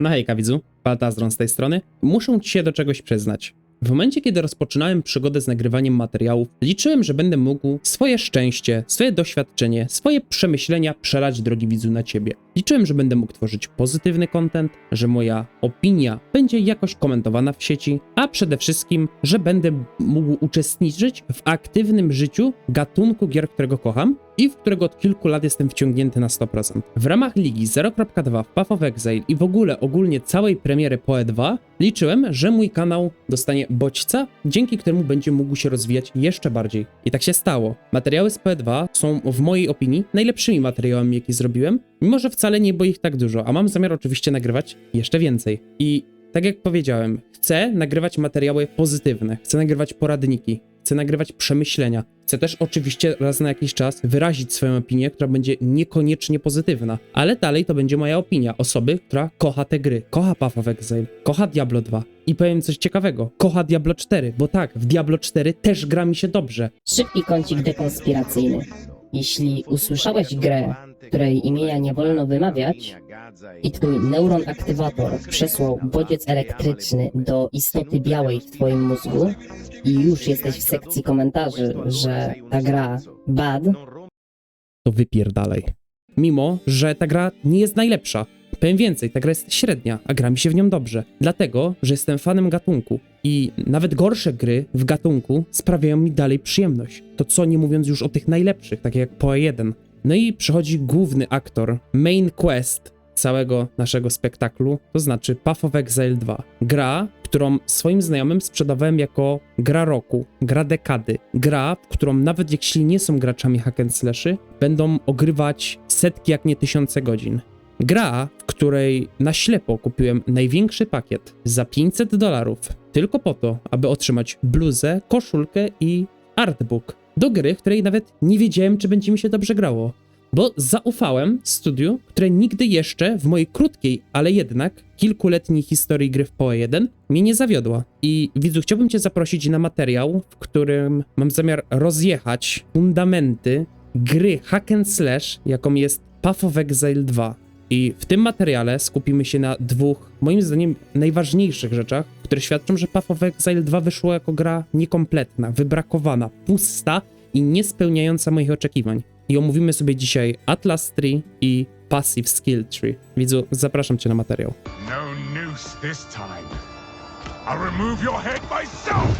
No hejka widzu, Baltazron z tej strony. Muszę ci się do czegoś przyznać. W momencie, kiedy rozpoczynałem przygodę z nagrywaniem materiałów, liczyłem, że będę mógł swoje szczęście, swoje doświadczenie, swoje przemyślenia przelać, drogi widzu, na ciebie. Liczyłem, że będę mógł tworzyć pozytywny content, że moja opinia będzie jakoś komentowana w sieci, a przede wszystkim, że będę mógł uczestniczyć w aktywnym życiu gatunku gier, którego kocham i w którego od kilku lat jestem wciągnięty na 100%. W ramach ligi 0.2 w Path of Exile i w ogóle ogólnie całej premiery PoE 2 liczyłem, że mój kanał dostanie bodźca, dzięki któremu będzie mógł się rozwijać jeszcze bardziej. I tak się stało. Materiały z PoE 2 są w mojej opinii najlepszymi materiałami, jakie zrobiłem, mimo że wcale nie było ich tak dużo, a mam zamiar oczywiście nagrywać jeszcze więcej. I tak jak powiedziałem, chcę nagrywać materiały pozytywne, chcę nagrywać poradniki, chcę nagrywać przemyślenia. Chcę też oczywiście raz na jakiś czas wyrazić swoją opinię, która będzie niekoniecznie pozytywna, ale dalej to będzie moja opinia osoby, która kocha te gry, kocha Path of Exile, kocha Diablo 2. I powiem coś ciekawego, kocha Diablo 4, bo tak, w Diablo 4 też gra mi się dobrze. Szybki kącik dekonspiracyjny. Jeśli usłyszałeś grę, której imienia nie wolno wymawiać i twój neuron aktywator przesłał bodziec elektryczny do istoty białej w twoim mózgu i już jesteś w sekcji komentarzy, że ta gra bad, to wypierdalaj. Mimo, że ta gra nie jest najlepsza. Powiem więcej, ta gra jest średnia, a gra mi się w nią dobrze. Dlatego, że jestem fanem gatunku i nawet gorsze gry w gatunku sprawiają mi dalej przyjemność. To co nie mówiąc już o tych najlepszych, takie jak PoE 1. No i przychodzi główny aktor, main quest całego naszego spektaklu, to znaczy Path of Exile 2. Gra, którą swoim znajomym sprzedawałem jako gra roku, gra dekady. Gra, w którą nawet jeśli nie są graczami hack and slashy, będą ogrywać setki, jak nie tysiące godzin. Gra, w której na ślepo kupiłem największy pakiet za 500 dolarów, tylko po to, aby otrzymać bluzę, koszulkę i artbook. Do gry, której nawet nie wiedziałem, czy będzie mi się dobrze grało bo zaufałem studiu, które nigdy jeszcze w mojej krótkiej, ale jednak kilkuletniej historii gry w PoE 1 mnie nie zawiodła. I widzu, chciałbym cię zaprosić na materiał, w którym mam zamiar rozjechać fundamenty gry hack and slash, jaką jest Path of Exile 2. I w tym materiale skupimy się na dwóch, moim zdaniem, najważniejszych rzeczach, które świadczą, że Path of Exile 2 wyszło jako gra niekompletna, wybrakowana, pusta i nie spełniająca moich oczekiwań. I omówimy sobie dzisiaj Atlas Tree i Passive Skill Tree. Widzu, zapraszam cię na materiał. No noose this time. I'll remove your head myself!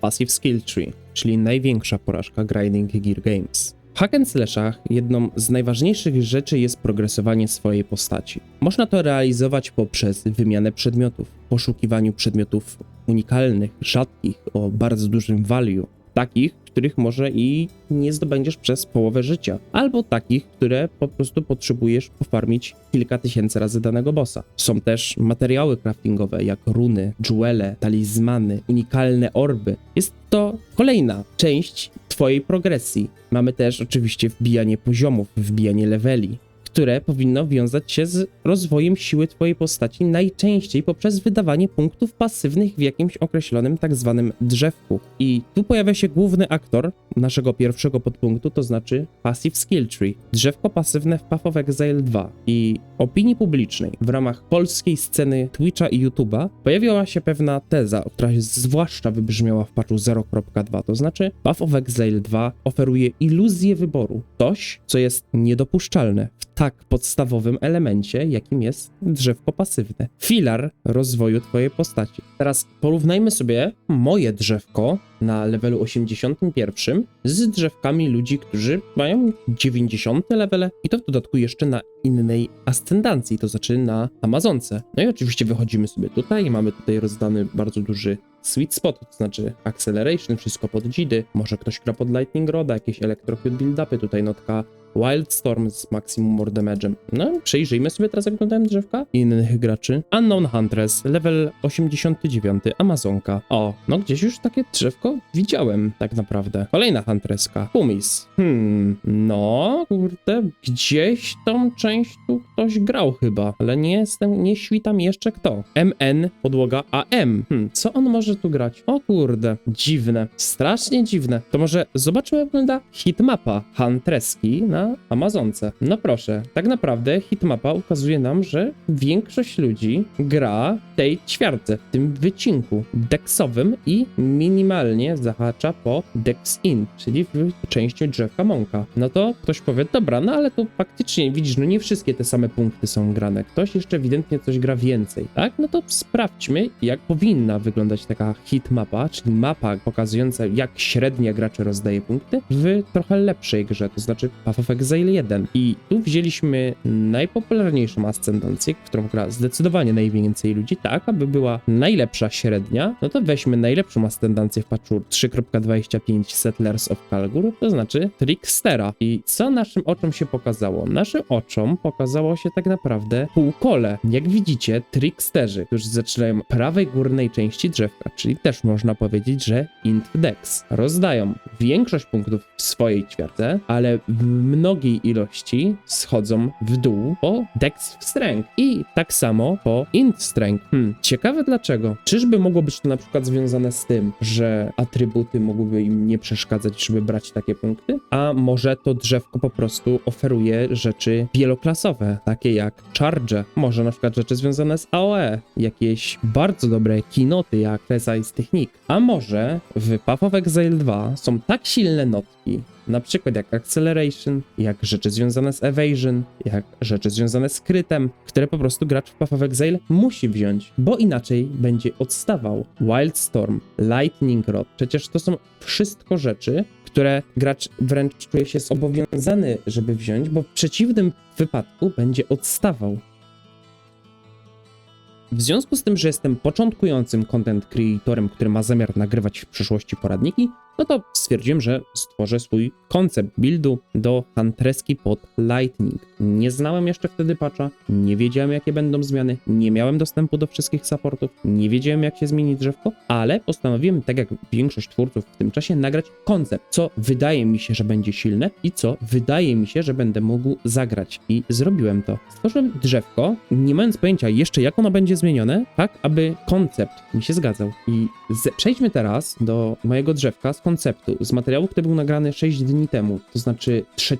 Passive Skill Tree, czyli największa porażka Grinding Gear Games. Hack and slashach jedną z najważniejszych rzeczy jest progresowanie swojej postaci. Można to realizować poprzez wymianę przedmiotów, poszukiwaniu przedmiotów unikalnych, rzadkich, o bardzo dużym value, takich, których może i nie zdobędziesz przez połowę życia, albo takich, które po prostu potrzebujesz pofarmić kilka tysięcy razy danego bossa. Są też materiały craftingowe, jak runy, jewele, talizmany, unikalne orby. Jest to kolejna część twojej progresji. Mamy też oczywiście wbijanie poziomów, wbijanie leveli, które powinno wiązać się z rozwojem siły twojej postaci najczęściej poprzez wydawanie punktów pasywnych w jakimś określonym tak zwanym drzewku. I tu pojawia się główny aktor naszego pierwszego podpunktu, to znaczy Passive Skill Tree, drzewko pasywne w Path of Exile 2. I opinii publicznej w ramach polskiej sceny Twitcha i YouTube'a pojawiła się pewna teza, która zwłaszcza wybrzmiała w patchu 0.2, to znaczy Path of Exile 2 oferuje iluzję wyboru, coś, co jest niedopuszczalne w tak podstawowym elemencie, jakim jest drzewko pasywne. Filar rozwoju twojej postaci. Teraz porównajmy sobie moje drzewko na levelu 81 z drzewkami ludzi, którzy mają 90 levele i to w dodatku jeszcze na innej ascendancji, to znaczy na Amazonce. No i oczywiście wychodzimy sobie tutaj i mamy tutaj rozdany bardzo duży sweet spot, to znaczy acceleration, wszystko pod dzidy, może ktoś gra pod lightning roda, jakieś electrocute build-upy, tutaj notka Wildstorm z maksimum more damage'em. No, przejrzyjmy sobie teraz, jak wyglądają drzewka innych graczy. Unknown Huntress, level 89, Amazonka. O, no gdzieś już takie drzewko widziałem, tak naprawdę. Kolejna Huntresska, Pumis. Hmm, no, kurde, gdzieś tą część tu ktoś grał chyba, ale nie jestem, nie świtam jeszcze kto. MN, podłoga AM. Hmm, co on może tu grać? O kurde, dziwne, strasznie dziwne. To może zobaczmy, jak wygląda hitmapa Huntreski na Amazonce. No proszę, tak naprawdę hitmapa ukazuje nam, że większość ludzi gra tej ćwiartce, w tym wycinku deksowym i minimalnie zahacza po dex in, czyli w części drzewka mąka. No to ktoś powie, dobra, no ale tu faktycznie widzisz, no nie wszystkie te same punkty są grane. Ktoś jeszcze ewidentnie coś gra więcej, tak? No to sprawdźmy, jak powinna wyglądać taka hitmapa, czyli mapa pokazująca, jak średnia gracze rozdaje punkty w trochę lepszej grze, to znaczy Path of Exile 1. I tu wzięliśmy najpopularniejszą ascendancję, którą gra zdecydowanie najwięcej ludzi, tak, aby była najlepsza średnia, no to weźmy najlepszą ascendancję w patchu 3.25 Settlers of Kalgur, to znaczy Trickstera. I co naszym oczom się pokazało? Naszym oczom pokazało się tak naprawdę półkole. Jak widzicie, Tricksterzy, którzy zaczynają prawej górnej części drzewka, czyli też można powiedzieć, że int dex, rozdają większość punktów w swojej ćwiartce, ale w mnogiej ilości schodzą w dół po dex strength i tak samo po int strength. Hmm, ciekawe dlaczego. Czyżby mogło być to na przykład związane z tym, że atrybuty mogłyby im nie przeszkadzać, żeby brać takie punkty? A może to drzewko po prostu oferuje rzeczy wieloklasowe, takie jak charge, może na przykład rzeczy związane z AOE, jakieś bardzo dobre keynoty jak Precise Technique, a może w Path of Exile 2 są tak silne notki, na przykład jak Acceleration, jak rzeczy związane z Evasion, jak rzeczy związane z krytem, które po prostu gracz w Path of Exile musi wziąć, bo inaczej będzie odstawał. Wildstorm, Lightning Rod, przecież to są wszystko rzeczy, które gracz wręcz czuje się zobowiązany, żeby wziąć, bo w przeciwnym wypadku będzie odstawał. W związku z tym, że jestem początkującym content creatorem, który ma zamiar nagrywać w przyszłości poradniki, no to stwierdziłem, że stworzę swój koncept buildu do Huntreski pod Lightning. Nie znałem jeszcze wtedy patcha, nie wiedziałem jakie będą zmiany, nie miałem dostępu do wszystkich supportów, nie wiedziałem jak się zmieni drzewko, ale postanowiłem, tak jak większość twórców w tym czasie, nagrać koncept, co wydaje mi się, że będzie silne i co wydaje mi się, że będę mógł zagrać. I zrobiłem to. Stworzyłem drzewko, nie mając pojęcia jeszcze jak ono będzie zmienione, tak aby koncept mi się zgadzał. I przejdźmy teraz do mojego drzewka z konceptu, z materiału, który był nagrany 6 dni temu, to znaczy 3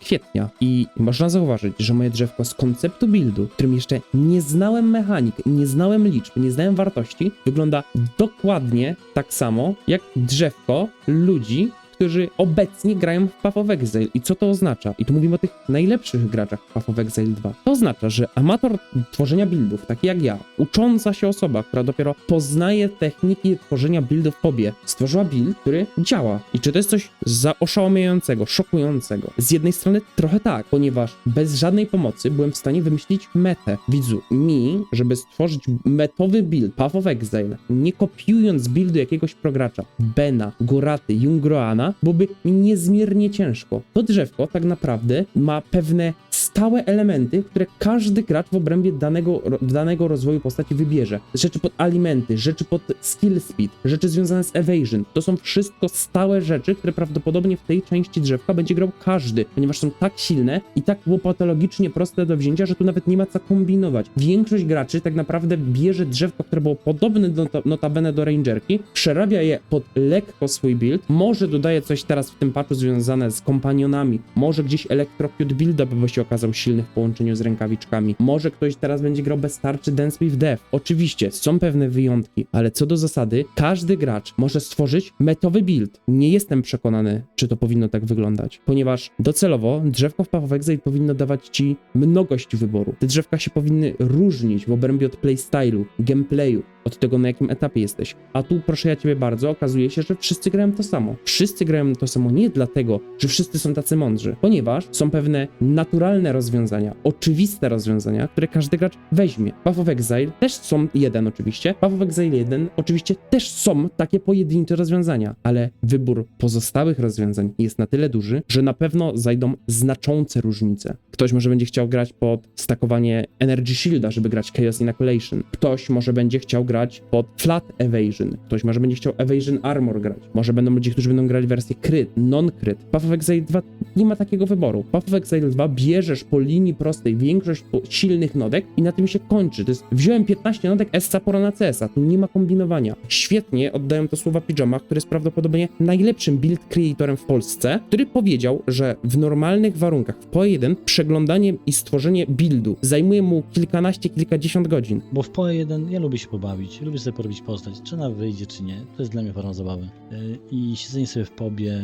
kwietnia. I można zauważyć, że moje drzewko z konceptu buildu, którym jeszcze nie znałem mechanik, nie znałem liczb, nie znałem wartości, wygląda dokładnie tak samo jak drzewko ludzi, którzy obecnie grają w Path of Exile. I co to oznacza? I tu mówimy o tych najlepszych graczach w Path of Exile 2. To oznacza, że amator tworzenia buildów, taki jak ja, ucząca się osoba, która dopiero poznaje techniki tworzenia buildów w obie, stworzyła build, który działa. I czy to jest coś zaoszałamiającego, szokującego? Z jednej strony trochę tak, ponieważ bez żadnej pomocy byłem w stanie wymyślić metę. Widzu, mi, żeby stworzyć metowy build Path of Exile, nie kopiując buildu jakiegoś progracza, Bena, Goraty, Jungroana, byłoby mi niezmiernie ciężko. To drzewko tak naprawdę ma pewne stałe elementy, które każdy gracz w obrębie danego, danego rozwoju postaci wybierze. Rzeczy pod alimenty, rzeczy pod skill speed, rzeczy związane z evasion. To są wszystko stałe rzeczy, które prawdopodobnie w tej części drzewka będzie grał każdy, ponieważ są tak silne i tak łopatologicznie proste do wzięcia, że tu nawet nie ma co kombinować. Większość graczy tak naprawdę bierze drzewko, które było podobne do, notabene do rangerki, przerabia je pod lekko swój build, może dodaje coś teraz w tym patchu związane z kompanionami, może gdzieś Electrocute build-up by się okazał silny w połączeniu z rękawiczkami, może ktoś teraz będzie grał bez tarczy Dance with Death. Oczywiście, są pewne wyjątki, ale co do zasady, każdy gracz może stworzyć metowy build. Nie jestem przekonany, czy to powinno tak wyglądać, ponieważ docelowo drzewko w Path of Exile powinno dawać ci mnogość wyboru. Te drzewka się powinny różnić w obrębie od playstylu, gameplayu, od tego, na jakim etapie jesteś. A tu, proszę ja ciebie bardzo, okazuje się, że wszyscy grają to samo. Wszyscy grają to samo nie dlatego, że wszyscy są tacy mądrzy, ponieważ są pewne naturalne rozwiązania, oczywiste rozwiązania, które każdy gracz weźmie. Path of Exile też są jeden oczywiście, Path of Exile 1 oczywiście też są takie pojedyncze rozwiązania, ale wybór pozostałych rozwiązań jest na tyle duży, że na pewno zajdą znaczące różnice. Ktoś może będzie chciał grać pod stakowanie Energy Shielda, żeby grać Chaos Inoculation. Ktoś może będzie chciał grać pod Flat Evasion. Ktoś może będzie chciał Evasion Armor grać. Może będą ludzie, którzy będą grali wersję crit, non-crit. Path of Exile 2 nie ma takiego wyboru. Path of Exile 2 bierzesz po linii prostej większość silnych nodek i na tym się kończy. To jest, wziąłem 15 nodek SC pora na CS-a, tu nie ma kombinowania. Świetnie oddają to słowa Pijama, który jest prawdopodobnie najlepszym build creatorem w Polsce, który powiedział, że w normalnych warunkach w PoE1 przeglądanie i stworzenie buildu zajmuje mu kilkanaście, kilkadziesiąt godzin. Bo w PoE 1 ja lubię się pobawić, lubię sobie porobić postać, czy ona wyjdzie, czy nie. To jest dla mnie forma zabawy. Yy, I siedzenie sobie w pobie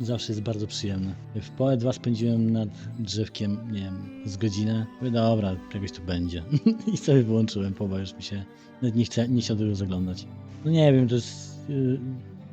zawsze jest bardzo przyjemne. W PoE 2 spędziłem nad drzewkiem, nie wiem, z godzinę. Mówię, dobra, czegoś tu będzie. I sobie wyłączyłem poba, już mi się nawet nie, chce, nie chciał tego zaglądać. No nie wiem, to jest... Yy,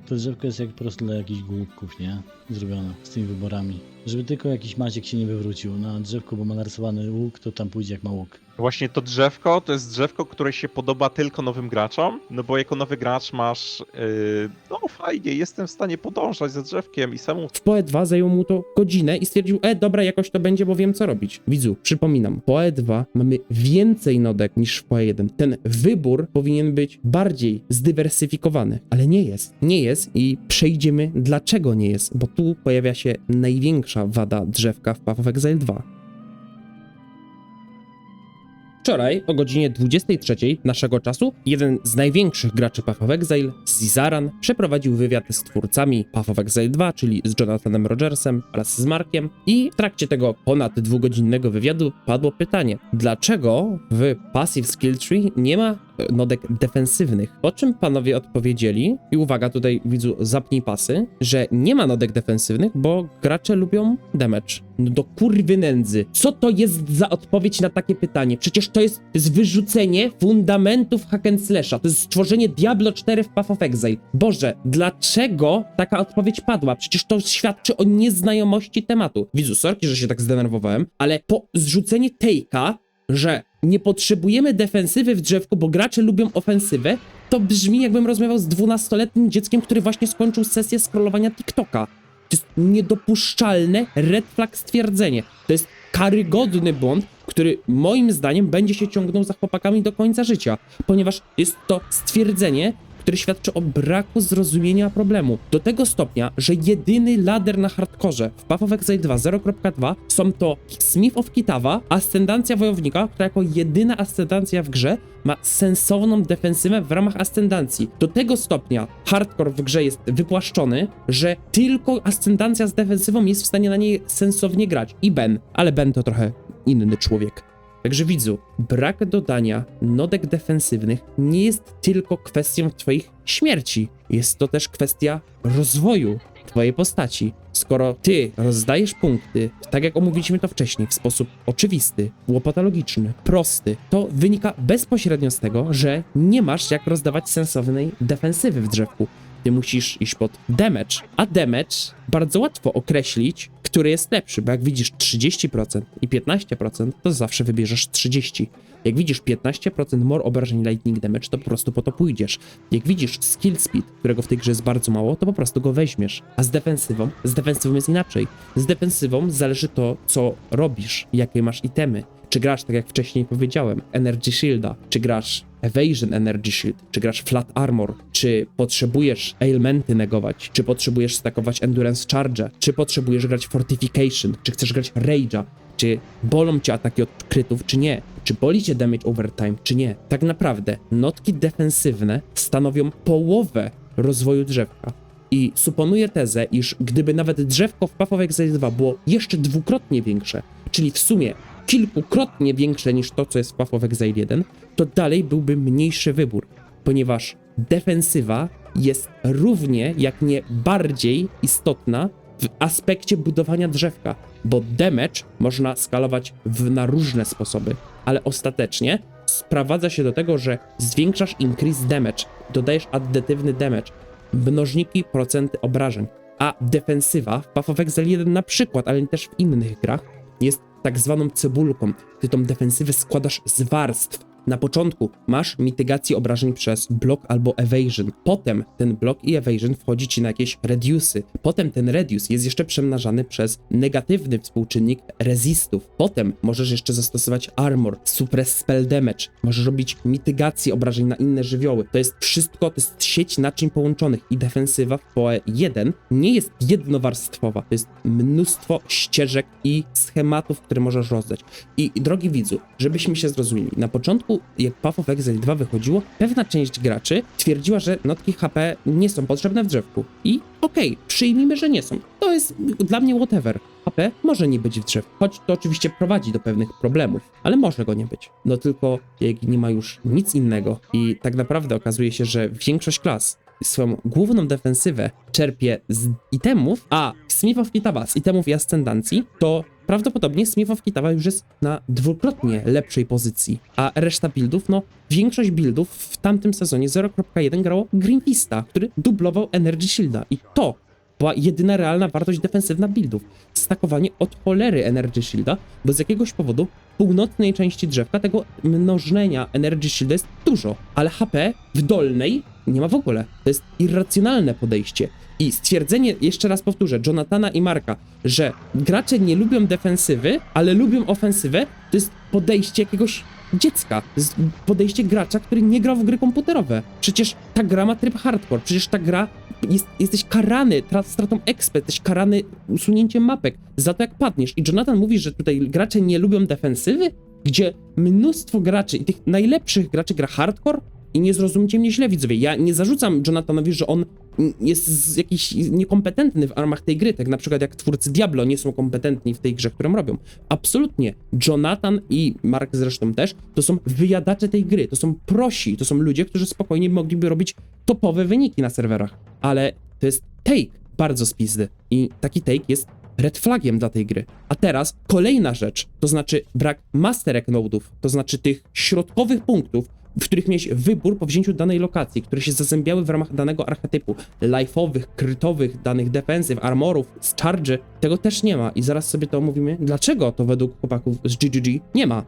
to drzewko jest jak po prostu dla jakichś głupków, nie? Zrobione z tymi wyborami. Żeby tylko jakiś Maciek się nie wywrócił na drzewku, bo ma narysowany łuk, to tam pójdzie jak ma łuk. Właśnie to drzewko to jest drzewko, które się podoba tylko nowym graczom, no bo jako nowy gracz masz, yy, no fajnie, jestem w stanie podążać za drzewkiem i samą W PoE 2 zajęło mu to godzinę i stwierdził, e, dobra, jakoś to będzie, bo wiem co robić. Widzu, przypominam, w PoE 2 mamy więcej nodek niż w PoE 1. Ten wybór powinien być bardziej zdywersyfikowany, ale nie jest. Nie jest i przejdziemy dlaczego nie jest, bo tu pojawia się największa wada drzewka w Path of Exile 2. Wczoraj o godzinie 23 naszego czasu jeden z największych graczy Path of Exile, Zizaran, przeprowadził wywiad z twórcami Path of Exile 2, czyli z Jonathanem Rogersem oraz z Markiem i w trakcie tego ponad dwugodzinnego wywiadu padło pytanie, dlaczego w Passive Skill Tree nie ma nodek defensywnych? Po czym panowie odpowiedzieli, i uwaga, tutaj widzu, zapnij pasy, że nie ma nodek defensywnych, bo gracze lubią damage. No do kurwy nędzy. Co to jest za odpowiedź na takie pytanie? Przecież to jest, to jest wyrzucenie fundamentów hack and slasha. To jest stworzenie Diablo 4 w Path of Exile. Boże, dlaczego taka odpowiedź padła? Przecież to świadczy o nieznajomości tematu. Widzu, sorki, że się tak zdenerwowałem, ale po zrzucenie take'a, że nie potrzebujemy defensywy w drzewku, bo gracze lubią ofensywę, to brzmi jakbym rozmawiał z 12-letnim dzieckiem, który właśnie skończył sesję scrollowania TikToka. To jest niedopuszczalne red flag stwierdzenie. To jest karygodny błąd, który moim zdaniem będzie się ciągnął za chłopakami do końca życia, ponieważ jest to stwierdzenie, które świadczy o braku zrozumienia problemu. Do tego stopnia, że jedyny lader na hardkorze w Path of Exile 2 0.2 są to Smith of Kitawa, ascendancja wojownika, która jako jedyna ascendancja w grze ma sensowną defensywę w ramach ascendancji. Do tego stopnia hardcore w grze jest wypłaszczony, że tylko ascendancja z defensywą jest w stanie na niej sensownie grać. I Ben, ale Ben to trochę inny człowiek. Także widzu, brak dodania nodek defensywnych nie jest tylko kwestią twoich śmierci. Jest to też kwestia rozwoju twojej postaci. Skoro ty rozdajesz punkty, tak jak omówiliśmy to wcześniej, w sposób oczywisty, łopatologiczny, prosty, to wynika bezpośrednio z tego, że nie masz jak rozdawać sensownej defensywy w drzewku. Ty musisz iść pod damage, a damage bardzo łatwo określić, który jest lepszy, bo jak widzisz 30% i 15%, to zawsze wybierzesz 30%. Jak widzisz 15% more obrażeń lightning damage, to po prostu po to pójdziesz. Jak widzisz skill speed, którego w tej grze jest bardzo mało, to po prostu go weźmiesz. A z defensywą? Z defensywą jest inaczej. Z defensywą zależy to, co robisz, jakie masz itemy. Czy grasz, tak jak wcześniej powiedziałem, Energy Shielda, czy grasz Evasion Energy Shield, czy grasz Flat Armor, czy potrzebujesz ailmenty negować, czy potrzebujesz stakować Endurance Charge, czy potrzebujesz grać Fortification, czy chcesz grać Rage'a, czy bolą cię ataki od krytów, czy nie, czy boli cię damage over time, czy nie. Tak naprawdę notki defensywne stanowią połowę rozwoju drzewka. I suponuję tezę, iż gdyby nawet drzewko w Path of Exile 2 było jeszcze dwukrotnie większe, czyli w sumie kilkukrotnie większe niż to, co jest w Path of Exile 1, to dalej byłby mniejszy wybór, ponieważ defensywa jest równie, jak nie bardziej istotna w aspekcie budowania drzewka, bo damage można skalować w, na różne sposoby, ale ostatecznie sprowadza się do tego, że zwiększasz increase damage, dodajesz additywny damage, mnożniki, procenty obrażeń, a defensywa w Path of Exile 1 na przykład, ale też w innych grach, jest tak zwaną cebulką. Ty tą defensywę składasz z warstw. Na początku masz mitygację obrażeń przez blok albo evasion. Potem ten blok i evasion wchodzi ci na jakieś reduce'y. Potem ten reduce jest jeszcze przemnażany przez negatywny współczynnik resistów. Potem możesz jeszcze zastosować armor, suppress spell damage. Możesz robić mitygację obrażeń na inne żywioły. To jest wszystko, to jest sieć naczyń połączonych i defensywa w PoE 1 nie jest jednowarstwowa. To jest mnóstwo ścieżek i schematów, które możesz rozdać. I drogi widzu, żebyśmy się zrozumieli, na początku, jak Path of Exile 2 wychodziło, pewna część graczy twierdziła, że notki HP nie są potrzebne w drzewku. I okej, przyjmijmy, że nie są. To jest dla mnie whatever. HP może nie być w drzewku, choć to oczywiście prowadzi do pewnych problemów, ale może go nie być. No tylko jak nie ma już nic innego i tak naprawdę okazuje się, że większość klas swoją główną defensywę czerpie z itemów, a Smith of Kitaba z itemów i ascendancji, to prawdopodobnie Smith of Kitaba już jest na dwukrotnie lepszej pozycji, a reszta buildów, no większość buildów w tamtym sezonie 0.1 grało Green Fista, który dublował Energy Shielda i to była jedyna realna wartość defensywna buildów. Stakowanie od cholery Energy Shielda, bo z jakiegoś powodu północnej części drzewka tego mnożenia Energy Shielda jest dużo, ale HP w dolnej nie ma w ogóle. To jest irracjonalne podejście. I stwierdzenie, jeszcze raz powtórzę, Jonathana i Marka, że gracze nie lubią defensywy, ale lubią ofensywę, to jest podejście jakiegoś dziecka. Podejście gracza, który nie grał w gry komputerowe. Przecież ta gra ma tryb hardcore, przecież ta gra jest, jesteś karany tra- stratą XP, jesteś karany usunięciem mapek za to, jak padniesz. I Jonathan mówi, że tutaj gracze nie lubią defensywy, gdzie mnóstwo graczy i tych najlepszych graczy gra hardcore. I nie zrozumcie mnie źle, widzowie. Ja nie zarzucam Jonathanowi, że on jest jakiś niekompetentny w armach tej gry, tak na przykład jak twórcy Diablo nie są kompetentni w tej grze, którą robią. Absolutnie. Jonathan i Mark zresztą też, to są wyjadacze tej gry, to są prosi, to są ludzie, którzy spokojnie mogliby robić topowe wyniki na serwerach. Ale to jest take bardzo spizdy i taki take jest red flagiem dla tej gry. A teraz kolejna rzecz, to znaczy brak masterek nodów, to znaczy tych środkowych punktów, w których miałeś wybór po wzięciu danej lokacji, które się zazębiały w ramach danego archetypu, life'owych, krytowych, danych defensyw, armorów, charge, tego też nie ma i zaraz sobie to omówimy, dlaczego to według chłopaków z GGG nie ma.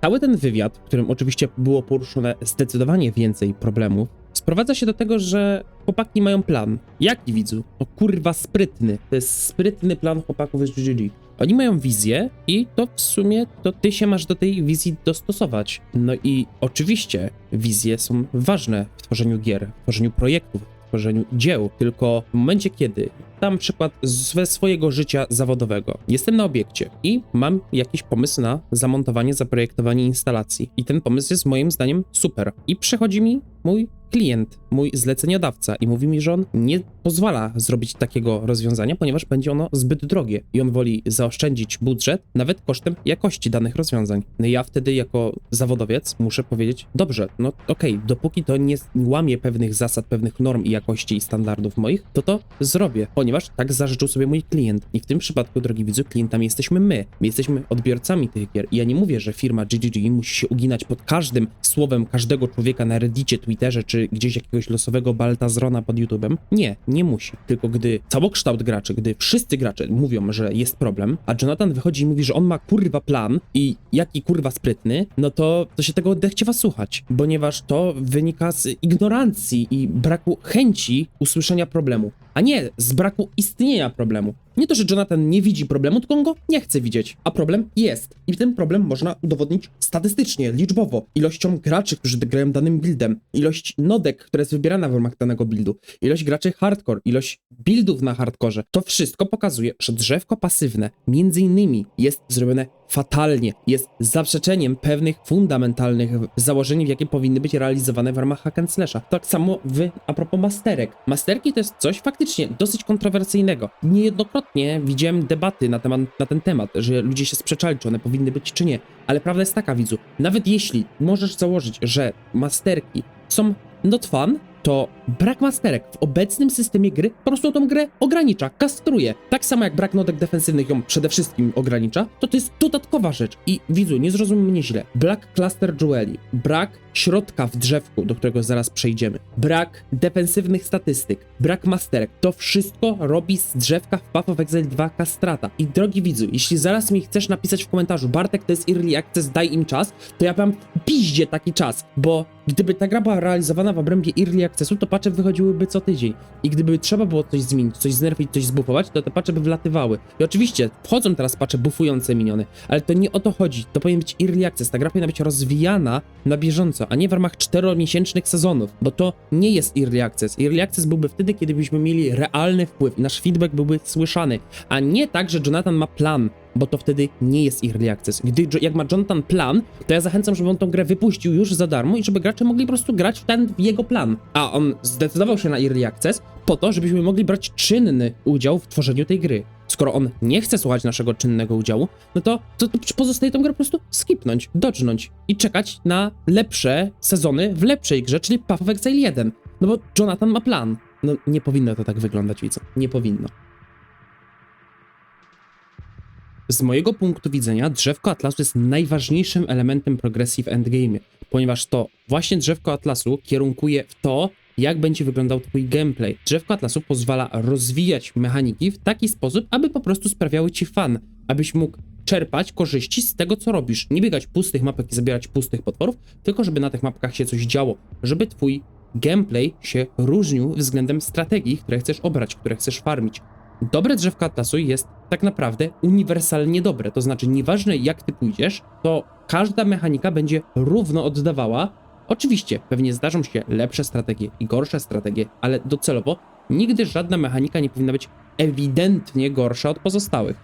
Cały ten wywiad, w którym oczywiście było poruszone zdecydowanie więcej problemów, sprowadza się do tego, że chłopaki mają plan. Jaki widzu? O kurwa sprytny. To jest sprytny plan chłopaków z GGG. Oni mają wizję i to w sumie to ty się masz do tej wizji dostosować. No i oczywiście wizje są ważne w tworzeniu gier, w tworzeniu projektów, w tworzeniu dzieł. Tylko w momencie, kiedy dam przykład ze swojego życia zawodowego. Jestem na obiekcie i mam jakiś pomysł na zamontowanie, zaprojektowanie instalacji. I ten pomysł jest moim zdaniem super. I przychodzi mi mój klient, mój zleceniodawca i mówi mi, że on nie pozwala zrobić takiego rozwiązania, ponieważ będzie ono zbyt drogie i on woli zaoszczędzić budżet nawet kosztem jakości danych rozwiązań. No ja wtedy jako zawodowiec muszę powiedzieć, dobrze, no okej, dopóki to nie łamie pewnych zasad, pewnych norm i jakości i standardów moich, to to zrobię, ponieważ tak zażyczył sobie mój klient. I w tym przypadku, drogi widzu, klientami jesteśmy my. My jesteśmy odbiorcami tych gier. I ja nie mówię, że firma GGG musi się uginać pod każdym słowem każdego człowieka na Reddicie, Twitterze, czy gdzieś jakiegoś losowego Baltazrona pod YouTube'em. Nie, nie musi. Tylko gdy całokształt graczy, gdy wszyscy gracze mówią, że jest problem, a Jonathan wychodzi i mówi, że on ma kurwa plan i jaki kurwa sprytny, no to, to się tego odechciewa słuchać, ponieważ to wynika z ignorancji i braku chęci usłyszenia problemu, a nie z braku istnienia problemu. Nie to, że Jonathan nie widzi problemu, tylko on go nie chce widzieć. A problem jest. I ten problem można udowodnić statystycznie, liczbowo. Ilością graczy, którzy grają danym buildem, ilość nodek, która jest wybierana w ramach danego buildu, ilość graczy hardcore, ilość buildów na hardkorze. To wszystko pokazuje, że drzewko pasywne między innymi jest zrobione fatalnie, jest zaprzeczeniem pewnych fundamentalnych założeń, jakie powinny być realizowane w ramach hack and slasha. Tak samo wy, a propos masterek. Masterki to jest coś faktycznie dosyć kontrowersyjnego. Niejednokrotnie widziałem debaty na, temat, na ten temat, że ludzie się sprzeczali, czy one powinny być, czy nie. Ale prawda jest taka, widzu, nawet jeśli możesz założyć, że masterki są not fun, to brak masterek w obecnym systemie gry po prostu tą grę ogranicza, kastruje. Tak samo jak brak notek defensywnych ją przede wszystkim ogranicza, to to jest dodatkowa rzecz. I widzu, nie zrozum mnie źle. Brak cluster jeweli, brak środka w drzewku, do którego zaraz przejdziemy, brak defensywnych statystyk, brak masterek, to wszystko robi z drzewka w Path of Exile 2 kastrata. I drogi widzu, jeśli zaraz mi chcesz napisać w komentarzu, Bartek to jest early access, daj im czas, to ja wam piździe taki czas, bo gdyby ta gra była realizowana w obrębie early accessu, to patche wychodziłyby co tydzień. I gdyby trzeba było coś zmienić, coś znerfić, coś zbufować, to te patche by wlatywały. I oczywiście wchodzą teraz patche bufujące miniony, ale to nie o to chodzi. To powinien być early access. Ta gra powinna być rozwijana na bieżąco, a nie w ramach czteromiesięcznych sezonów, bo to nie jest early access. Early access byłby wtedy, kiedy byśmy mieli realny wpływ i nasz feedback byłby słyszany, a nie tak, że Jonathan ma plan, bo to wtedy nie jest early access. Gdy, jak ma Jonathan plan, to ja zachęcam, żeby on tą grę wypuścił już za darmo i żeby gracze mogli po prostu grać w ten jego plan. A on zdecydował się na early access po to, żebyśmy mogli brać czynny udział w tworzeniu tej gry. Skoro on nie chce słuchać naszego czynnego udziału, no to, to, to pozostaje tą grę po prostu skipnąć, docznąć i czekać na lepsze sezony w lepszej grze, czyli Path of Exile 1. No bo Jonathan ma plan. No nie powinno to tak wyglądać, widzę. Nie powinno. Z mojego punktu widzenia drzewko Atlasu jest najważniejszym elementem progresji w endgame, ponieważ to właśnie drzewko Atlasu kierunkuje w to, jak będzie wyglądał twój gameplay. Drzewko Atlasu pozwala rozwijać mechaniki w taki sposób, aby po prostu sprawiały ci fan, abyś mógł czerpać korzyści z tego, co robisz. Nie biegać pustych mapek i zabierać pustych potworów, tylko żeby na tych mapkach się coś działo, żeby twój gameplay się różnił względem strategii, które chcesz obrać, które chcesz farmić. Dobre drzewko Atlasu jest tak naprawdę uniwersalnie dobre, to znaczy nieważne jak ty pójdziesz, to każda mechanika będzie równo oddawała. Oczywiście, pewnie zdarzą się lepsze strategie i gorsze strategie, ale docelowo nigdy żadna mechanika nie powinna być ewidentnie gorsza od pozostałych.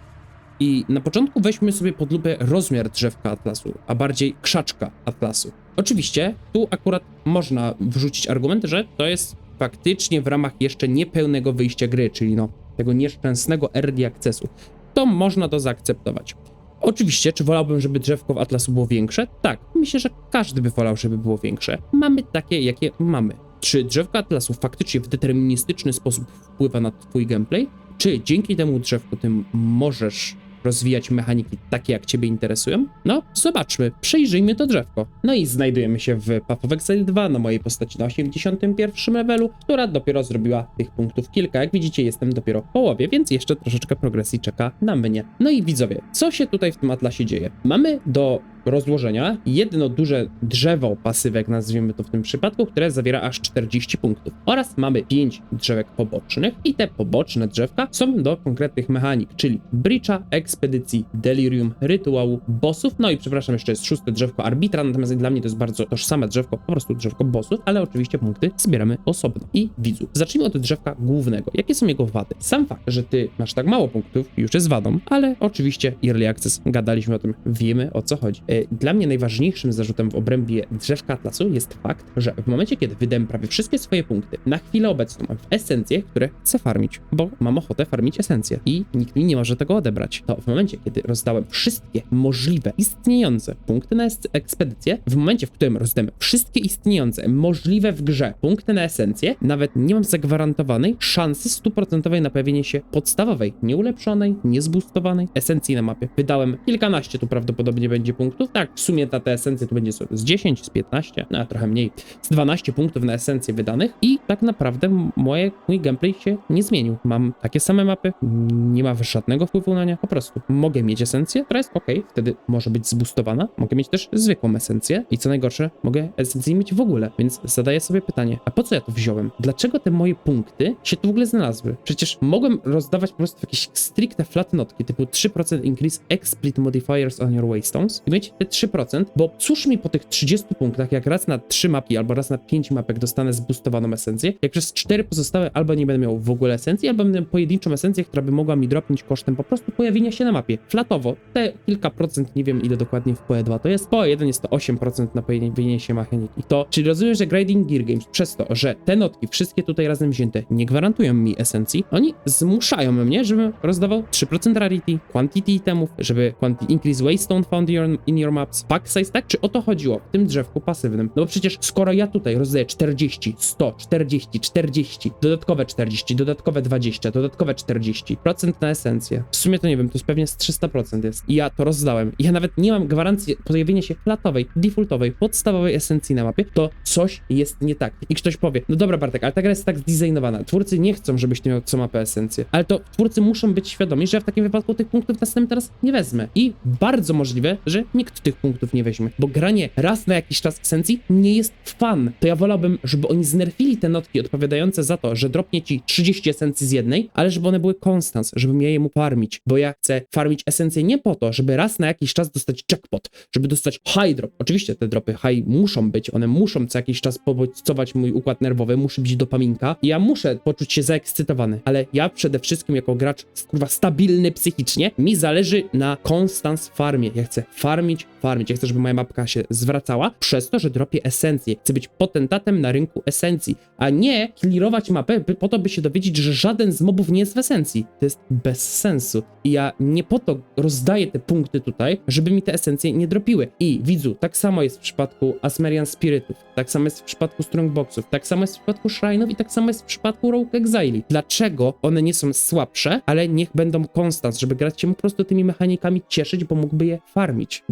I na początku weźmy sobie pod lupę rozmiar drzewka Atlasu, a bardziej krzaczka Atlasu. Oczywiście, tu akurat można wrzucić argument, że to jest faktycznie w ramach jeszcze niepełnego wyjścia gry, czyli no tego nieszczęsnego early accessu. To można to zaakceptować. Oczywiście, czy wolałbym, żeby drzewko w Atlasu było większe? Tak, myślę, że każdy by wolał, żeby było większe. Mamy takie, jakie mamy. Czy drzewko Atlasu faktycznie w deterministyczny sposób wpływa na twój gameplay? Czy dzięki temu drzewku tym możesz rozwijać mechaniki takie, jak ciebie interesują? No, zobaczmy, przejrzyjmy to drzewko. No i znajdujemy się w Path of Exile 2 na mojej postaci na 81 levelu, która dopiero zrobiła tych punktów kilka. Jak widzicie, jestem dopiero w połowie, więc jeszcze troszeczkę progresji czeka na mnie. No i widzowie, co się tutaj w tym atlasie dzieje? Mamy do rozłożenia jedno duże drzewo pasywek, nazwijmy to w tym przypadku, które zawiera aż 40 punktów. Oraz mamy 5 drzewek pobocznych i te poboczne drzewka są do konkretnych mechanik, czyli Breacha, Ekspedycji, Delirium, Rytuału, Bossów, no i przepraszam, jeszcze jest szóste drzewko Arbitra, natomiast dla mnie to jest bardzo tożsame drzewko, po prostu drzewko bossów, ale oczywiście punkty zbieramy osobno. I widzów. Zacznijmy od drzewka głównego. Jakie są jego wady? Sam fakt, że ty masz tak mało punktów, już jest wadą, ale oczywiście Early Access, gadaliśmy o tym, wiemy o co chodzi. Dla mnie najważniejszym zarzutem w obrębie drzewka Atlasu jest fakt, że w momencie, kiedy wydałem prawie wszystkie swoje punkty, na chwilę obecną mam esencje, które chcę farmić, bo mam ochotę farmić esencje i nikt mi nie może tego odebrać. To w momencie, kiedy rozdałem wszystkie możliwe, istniejące punkty na ekspedycję, w momencie, w którym rozdałem wszystkie istniejące, możliwe w grze punkty na esencję, nawet nie mam zagwarantowanej szansy stuprocentowej na pojawienie się podstawowej, nieulepszonej, niezboostowanej esencji na mapie. Wydałem kilkanaście tu prawdopodobnie będzie punktów. Tak, w sumie na te esencje to będzie z 10, z 15, no trochę mniej, z 12 punktów na esencję wydanych i tak naprawdę moje, mój gameplay się nie zmienił. Mam takie same mapy, nie ma żadnego wpływu na nie, po prostu mogę mieć esencję, która jest ok, wtedy może być zboostowana, mogę mieć też zwykłą esencję i co najgorsze, mogę esencję mieć w ogóle, więc zadaję sobie pytanie, a po co ja to wziąłem? Dlaczego te moje punkty się tu w ogóle znalazły? Przecież mogłem rozdawać po prostu jakieś stricte flat notki typu 3% increase explit modifiers on your waystones i mieć te 3%, bo cóż mi po tych 30 punktach, jak raz na 3 mapki albo raz na 5 mapek dostanę zboostowaną esencję, jak przez 4 pozostałe albo nie będę miał w ogóle esencji, albo będę pojedynczą esencję, która by mogła mi dropnąć kosztem po prostu pojawienia się na mapie. Flatowo, te kilka procent, nie wiem ile dokładnie w PoE2 to jest, PoE1 jest to 8% na pojawienie się mechaniki. To, czyli rozumiem, że Grading Gear Games przez to, że te notki, wszystkie tutaj razem wzięte, nie gwarantują mi esencji, oni zmuszają mnie, żebym rozdawał 3% rarity, quantity itemów, żeby quantity increase waystone found in in your maps, pack size, tak? Czy o to chodziło w tym drzewku pasywnym? No bo przecież skoro ja tutaj rozdaję 40, 100, 40, 40, dodatkowe 40, dodatkowe 20, dodatkowe 40, procent na esencję. W sumie to nie wiem, to jest pewnie z 300% jest. I ja to rozdałem. Ja nawet nie mam gwarancji pojawienia się flatowej, defaultowej, podstawowej esencji na mapie, to coś jest nie tak. I ktoś powie, no dobra Bartek, ale ta gra jest tak zdesignowana. Twórcy nie chcą, żebyś ty miał co mapę esencję. Ale to twórcy muszą być świadomi, że ja w takim wypadku tych punktów następny teraz nie wezmę. I bardzo możliwe, że nikt tych punktów nie weźmie. Bo granie raz na jakiś czas esencji nie jest fun. To ja wolałbym, żeby oni znerfili te notki odpowiadające za to, że dropnie ci 30 esencji z jednej, ale żeby one były konstans, żebym ja je mógł farmić. Bo ja chcę farmić esencję nie po to, żeby raz na jakiś czas dostać jackpot, żeby dostać high drop. Oczywiście te dropy high muszą być, one muszą co jakiś czas pobodźcować mój układ nerwowy, musi być dopaminka i ja muszę poczuć się zaekscytowany, ale ja przede wszystkim jako gracz kurwa stabilny psychicznie, mi zależy na konstans farmie. Ja chcę farmić, page farmić. Ja chcę, żeby moja mapka się zwracała przez to, że dropię esencję. Chcę być potentatem na rynku esencji, a nie clearować mapę po to, by się dowiedzieć, że żaden z mobów nie jest w esencji. To jest bez sensu. I ja nie po to rozdaję te punkty tutaj, żeby mi te esencje nie dropiły. I widzu, tak samo jest w przypadku Asmerian Spiritów, tak samo jest w przypadku Strongboxów, tak samo jest w przypadku Shrine'ów i tak samo jest w przypadku Rogue Exile. Dlaczego one nie są słabsze, ale niech będą konstans, żeby grać się po prostu tymi mechanikami cieszyć, bo mógłby je farmić.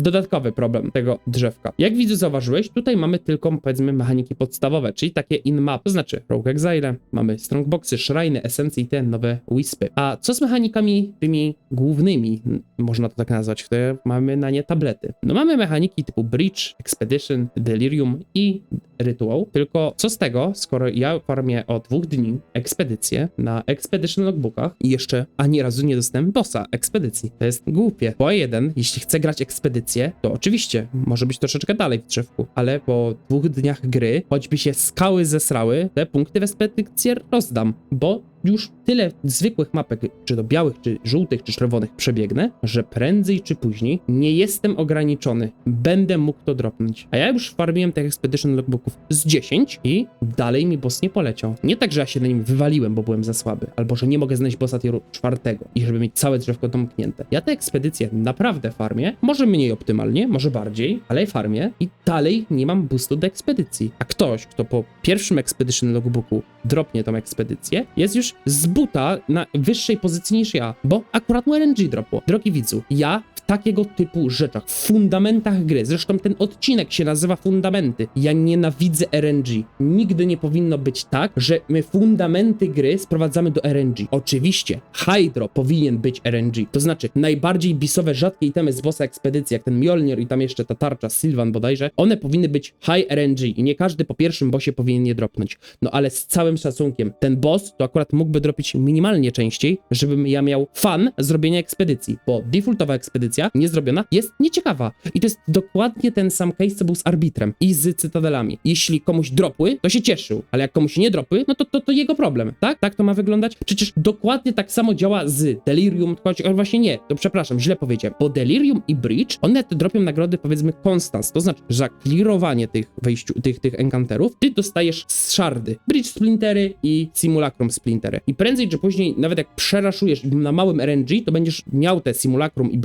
Dodatkowy problem tego drzewka. Jak widzu zauważyłeś, tutaj mamy tylko powiedzmy mechaniki podstawowe, czyli takie in-map, to znaczy Rogue Exile, mamy Strongboxy, Shrine, esencje i te nowe Wispy. A co z mechanikami tymi głównymi, można to tak nazwać, które mamy na nie tablety? No mamy mechaniki typu Breach, Expedition, Delirium i Rytuał, tylko co z tego, skoro ja farmię o dwóch dni ekspedycję na Expedition Logbookach i jeszcze ani razu nie dostałem bossa ekspedycji. To jest głupie. Po jeden, jeśli chcę grać ekspedycję, to oczywiście może być troszeczkę dalej w drzewku, ale po dwóch dniach gry, choćby się skały zesrały, te punkty w ekspedycję rozdam, bo już tyle zwykłych mapek, czy to białych, czy żółtych, czy czerwonych przebiegnę, że prędzej czy później nie jestem ograniczony. Będę mógł to dropnąć. A ja już farmiłem tych Expedition Logbooków z 10 i dalej mi boss nie poleciał. Nie tak, że ja się na nim wywaliłem, bo byłem za słaby, albo że nie mogę znaleźć bossa tieru czwartego i żeby mieć całe drzewko domknięte. Ja te ekspedycje naprawdę farmię, może mniej optymalnie, może bardziej, ale farmię i dalej nie mam boostu do ekspedycji. A ktoś, kto po pierwszym Expedition Logbooku dropnie tą ekspedycję, jest już z buta na wyższej pozycji niż ja, bo akurat mu RNG dropło. Drogi widzu, ja takiego typu rzeczach, w fundamentach gry, zresztą ten odcinek się nazywa Fundamenty, ja nienawidzę RNG. Nigdy nie powinno być tak, że my fundamenty gry sprowadzamy do RNG. Oczywiście, Hydro powinien być RNG, to znaczy najbardziej bisowe, rzadkie itemy z bossa ekspedycji, jak ten Mjolnir i tam jeszcze ta tarcza Sylvan bodajże, one powinny być high RNG i nie każdy po pierwszym bossie powinien je dropnąć. No ale z całym szacunkiem, ten boss to akurat mógłby dropić minimalnie częściej, żebym ja miał fan zrobienia ekspedycji, bo defaultowa ekspedycja niezrobiona jest nieciekawa. I to jest dokładnie ten sam case, co był z arbitrem i z cytadelami. Jeśli komuś dropły, to się cieszył, ale jak komuś nie dropły, no to, to, to jego problem, tak? Tak to ma wyglądać? Przecież dokładnie tak samo działa z Delirium, choć właśnie nie, to przepraszam, źle powiedziałem, bo Delirium i Breach, one te dropią nagrody powiedzmy konstans, to znaczy, za clearowanie tych wejściu, tych, tych encounterów, ty dostajesz szardy, Breach Splintery i Simulacrum Splintery. I prędzej czy później, nawet jak przeraszujesz na małym RNG, to będziesz miał te Simulacrum i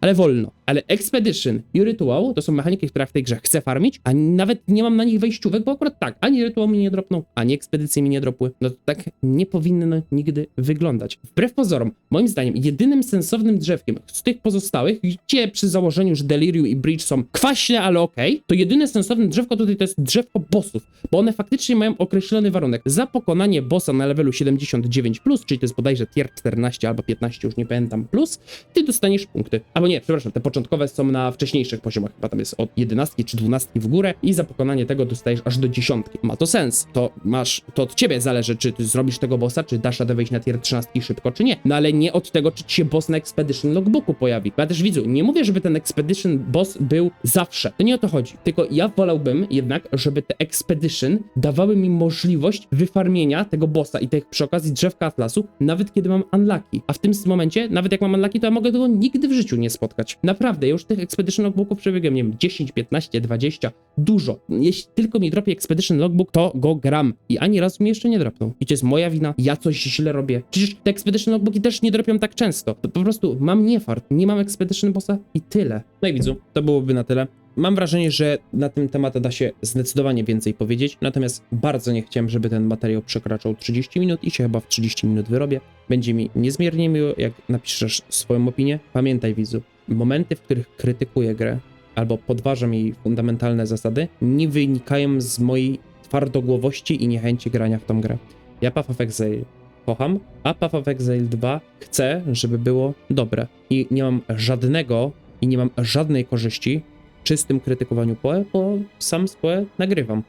Ale wolno. Ale Expedition i Rytuał to są mechaniki, które w tej grze chcę farmić, a nawet nie mam na nich wejściówek, bo akurat tak, ani Rytuał mi nie dropnął, ani Ekspedycje mi nie dropły. No to tak nie powinno nigdy wyglądać. Wbrew pozorom, moim zdaniem, jedynym sensownym drzewkiem z tych pozostałych, gdzie przy założeniu, że Delirium i Bridge są kwaśne, ale okej, to jedyne sensowne drzewko tutaj to jest drzewko bossów, bo one faktycznie mają określony warunek. Za pokonanie bossa na levelu 79+, plus, czyli to jest bodajże tier 14 albo 15, już nie pamiętam, plus, ty dostaniesz punkty. Albo nie, przepraszam, te początkowe są na wcześniejszych poziomach, chyba tam jest od 11 czy 12 w górę i za pokonanie tego dostajesz aż do dziesiątki. Ma to sens. To masz, to od ciebie zależy, czy ty zrobisz tego bossa, czy dasz radę wejść na tier 13 szybko, czy nie. No ale nie od tego, czy ci się boss na Expedition Logbooku pojawi. Ja też widzu, nie mówię, żeby ten Expedition boss był zawsze. To nie o to chodzi. Tylko ja wolałbym jednak, żeby te Expedition dawały mi możliwość wyfarmienia tego bossa i tych przy okazji drzewka Atlasu, nawet kiedy mam unlucky. A w tym momencie, nawet jak mam unlucky, to ja mogę tego nigdy w życiu nie spotkać. Naprawdę, ja już tych Expedition Logbooków przebiegłem, nie wiem, 10, 15, 20, dużo. Jeśli tylko mi dropie Expedition Logbook, to go gram. I ani razu mi jeszcze nie dropnął. I to jest moja wina, ja coś źle robię. Przecież te Expedition Logbooki też nie dropią tak często. To po prostu mam niefart, nie mam Expedition Bossa i tyle. No i widzu, to byłoby na tyle. Mam wrażenie, że na ten temat da się zdecydowanie więcej powiedzieć, natomiast bardzo nie chciałem, żeby ten materiał przekraczał 30 minut i się chyba w 30 minut wyrobię. Będzie mi niezmiernie miło, jak napiszesz swoją opinię. Pamiętaj, widzu, momenty, w których krytykuję grę albo podważam jej fundamentalne zasady, nie wynikają z mojej twardogłowości i niechęci grania w tą grę. Ja Path of Exile kocham, a Path of Exile 2 chcę, żeby było dobre. I nie mam żadnego i nie mam żadnej korzyści czystym krytykowaniu PoE, bo sam z PoE nagrywam.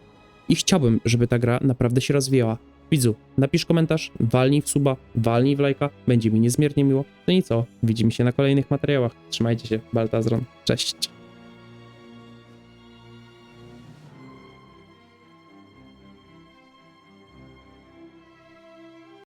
I chciałbym, żeby ta gra naprawdę się rozwijała. Widzu, napisz komentarz, walnij w suba, walnij w lajka, będzie mi niezmiernie miło. No i co, widzimy się na kolejnych materiałach. Trzymajcie się, Baltazron. Cześć.